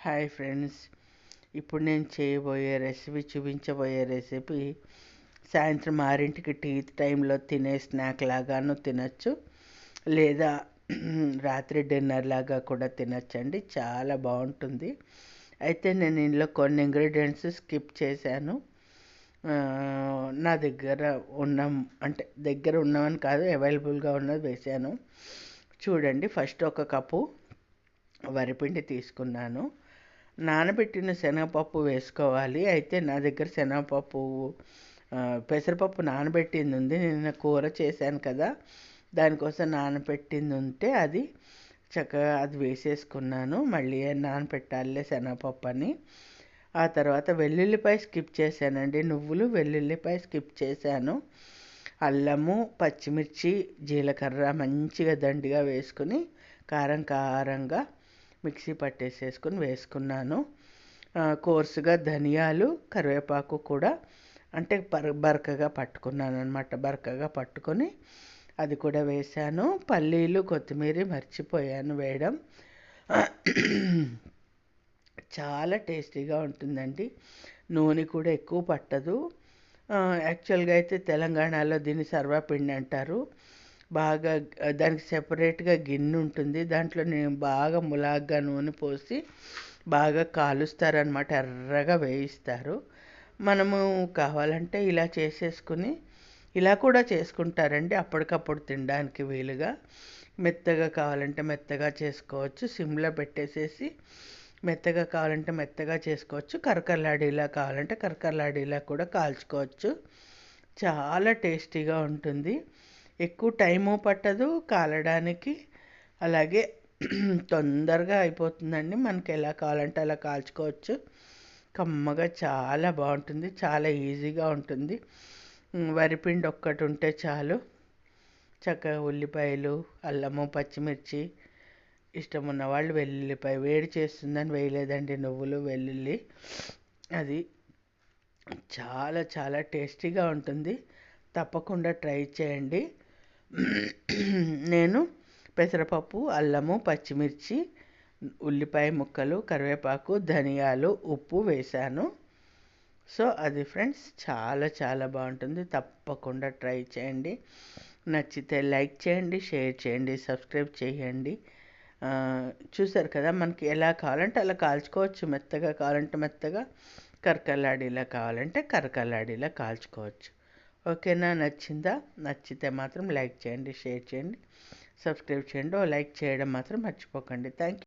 Hi friends. ఇప్పుడు నేను చేయబోయే రెసిపీ చూపించబోయే రెసిపీ సాయంత్రం ఆరింటికి టీ టైంలో తినే స్నాక్ లాగాను తినచ్చు. లేదా రాత్రి డిన్నర్ లాగా కూడా తినచ్చండి. చాలా బాగుంటుంది. అయితే నేను ఇందులో కొన్ని ఇంగ్రీడియంట్స్ స్కిప్ చేశాను. నా దగ్గర ఉన్న అంటే దగ్గర ఉన్నవని కాదు అవైలబుల్గా ఉన్నది వేసాను చూడండి ఫస్ట్ ఒక కప్పు వరిపిండి తీసుకున్నాను. నానబెట్టిన శనగపప్పు వేసుకోవాలి. అయితే నా దగ్గర శనగపప్పు పెసరపప్పు నానబెట్టింది ఉంది. నిన్న కూర చేశాను కదా. దానికోసం నానబెట్టింది ఉంటే అది చక్కగా అది వేసేసుకున్నాను. మళ్ళీ ఏం శనగపప్పు అని ఆ తర్వాత వెల్లుల్లిపాయ స్కిప్ చేశానండి. నువ్వులు వెల్లుల్లిపాయ స్కిప్ చేశాను. అల్లము పచ్చిమిర్చి జీలకర్ర మంచిగా దండిగా వేసుకుని కారం కారంగా మిక్సీ పట్టేసేసుకుని వేసుకున్నాను. కోర్సుగా ధనియాలు కరివేపాకు కూడా అంటే బర బరకగా పట్టుకున్నాను అనమాట బరకగా పట్టుకొని అది కూడా వేశాను. పల్లీలు కొత్తిమీర మర్చిపోయాను వేయడం. చాలా టేస్టీగా ఉంటుందండి. నూనె కూడా ఎక్కువ పట్టదు. యాక్చువల్గా అయితే తెలంగాణలో దీన్ని సర్వపిండి అంటారు. బాగా దానికి సెపరేట్గా గిన్నె ఉంటుంది. దాంట్లో నేను బాగా ములాగ్గా నూనె పోసి బాగా కాలుస్తారనమాట ఎర్రగా వేయిస్తారు. మనము కావాలంటే ఇలా చేసేసుకుని ఇలా కూడా చేసుకుంటారండి అప్పటికప్పుడు తినడానికి వీలుగా. మెత్తగా కావాలంటే మెత్తగా చేసుకోవచ్చు. సిమ్లో పెట్టేసేసి మెత్తగా కావాలంటే మెత్తగా చేసుకోవచ్చు. కరకరలాడేలా కావాలంటే కరకరలాడేలా కూడా కాల్చుకోవచ్చు. చాలా టేస్టీగా ఉంటుంది. ఎక్కువ టైము పట్టదు కాలడానికి. అలాగే తొందరగా అయిపోతుందండి. మనకి ఎలా కావాలంటే అలా కాల్చుకోవచ్చు. కమ్మగా చాలా బాగుంటుంది. చాలా ఈజీగా ఉంటుంది. వరిపిండి ఒక్కటి ఉంటే చాలు. చక్కగా ఉల్లిపాయలు అల్లము పచ్చిమిర్చి ఇష్టం ఉన్న వాళ్ళు వెల్లుల్లిపాయ వేడి చేస్తుందని వేయలేదండి నువ్వులు వెల్లుల్లి. అది చాలా చాలా టేస్టీగా ఉంటుంది. తప్పకుండా ట్రై చేయండి. నేను పెసరపప్పు అల్లము పచ్చిమిర్చి ఉల్లిపాయ ముక్కలు కరివేపాకు ధనియాలు ఉప్పు వేశాను. సో అది ఫ్రెండ్స్ చాలా చాలా బాగుంటుంది. తప్పకుండా ట్రై చేయండి. నచ్చితే లైక్ చేయండి షేర్ చేయండి సబ్స్క్రైబ్ చేయండి. చూసారు కదా మనకి ఎలా కావాలంటే అలా కాల్చుకోవచ్చు. మెత్తగా కావాలంటే మెత్తగా కరకలాడేలా కావాలంటే కరకలాడేలా కాల్చుకోవచ్చు. ఓకేనా? నచ్చిందా? నచ్చితే మాత్రం లైక్ చేయండి షేర్ చేయండి సబ్స్క్రైబ్ చేయండి ఓ లైక్ చేయడం మాత్రం మర్చిపోకండి. Thank you